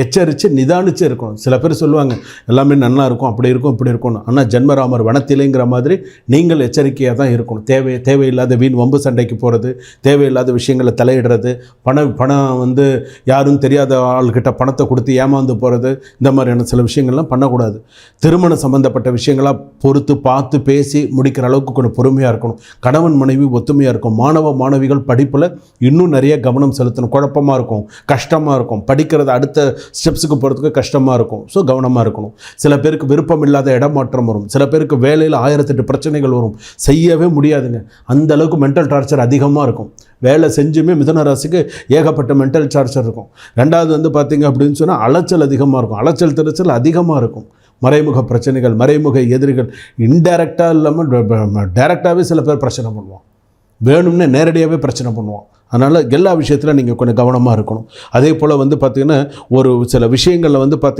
எச்சரித்து நிதானிச்சு இருக்கணும். சில பேர் சொல்லுவாங்க எல்லாமே நல்லா இருக்கும் அப்படி இருக்கும் இப்படி இருக்கணும் ஆனால் ஜென்மராமர் வனத்திலேங்கிற மாதிரி நீங்கள் எச்சரிக்கையாக தான் இருக்கணும். தேவை தேவையில்லாத வீண் வம்பு சண்டைக்கு போகிறது தேவையில்லாத விஷயங்களை தலையிடுறது பணம் பணம் வந்து யாரும் தெரியாத ஆள்கிட்ட பணத்தை கொடுத்து ஏமாந்து போகிறது இந்த மாதிரியான சில விஷயங்கள்லாம் பண்ணக்கூடாது. திருமணம் சம்மந்தப்பட்ட விஷயங்களாக பொறுத்து பார்த்து பேசி முடிக்கிற அளவுக்கு கொஞ்சம் பொறுமையாக இருக்கணும். கணவன் மனைவி ஒத்துமையாக இருக்கும் மாணவ மாணவிகள் படிப்பில் இன்னும் நிறைய கவனம் செலுத்தணும். குழப்பமாக இருக்கும் கஷ்டமாக இருக்கும். படிக்கிறது அடுத்த ஸ்டெப்ஸுக்கு போகிறதுக்கு கஷ்டமாக இருக்கும். ஸோ கவனமாக இருக்கணும். சில பேருக்கு விருப்பம் இல்லாத இடமாற்றம் வரும். சில பேருக்கு வேலையில் ஆயிரத்தெட்டு பிரச்சனைகள் வரும். செய்யவே முடியாதுங்க. அந்த அளவுக்கு மென்டல் டார்ச்சர் அதிகமாக இருக்கும். வேலை செஞ்சுமே மிதன ராசிக்கு ஏகப்பட்ட மென்டல் டார்ச்சர் இருக்கும். ரெண்டாவது வந்து பார்த்திங்க அப்படின்னு சொன்னால் அலைச்சல் அதிகமாக இருக்கும். அலைச்சல் திருச்சல் அதிகமாக இருக்கும். மறைமுக பிரச்சனைகள் மறைமுக எதிரிகள் இன்டைரக்டாக இல்லாமல் டைரெக்டாகவே சில பேர் பிரச்சனை பண்ணுவான் வேணும்னே நேரடியாகவே பிரச்சனை பண்ணுவான் அதனால் எல்லா விஷயத்திலும் நீங்கள் கொஞ்சம் கவனமாக இருக்கணும். அதே போல் வந்து பார்த்திங்கன்னா ஒரு சில விஷயங்களில் வந்து பார்த்திங்க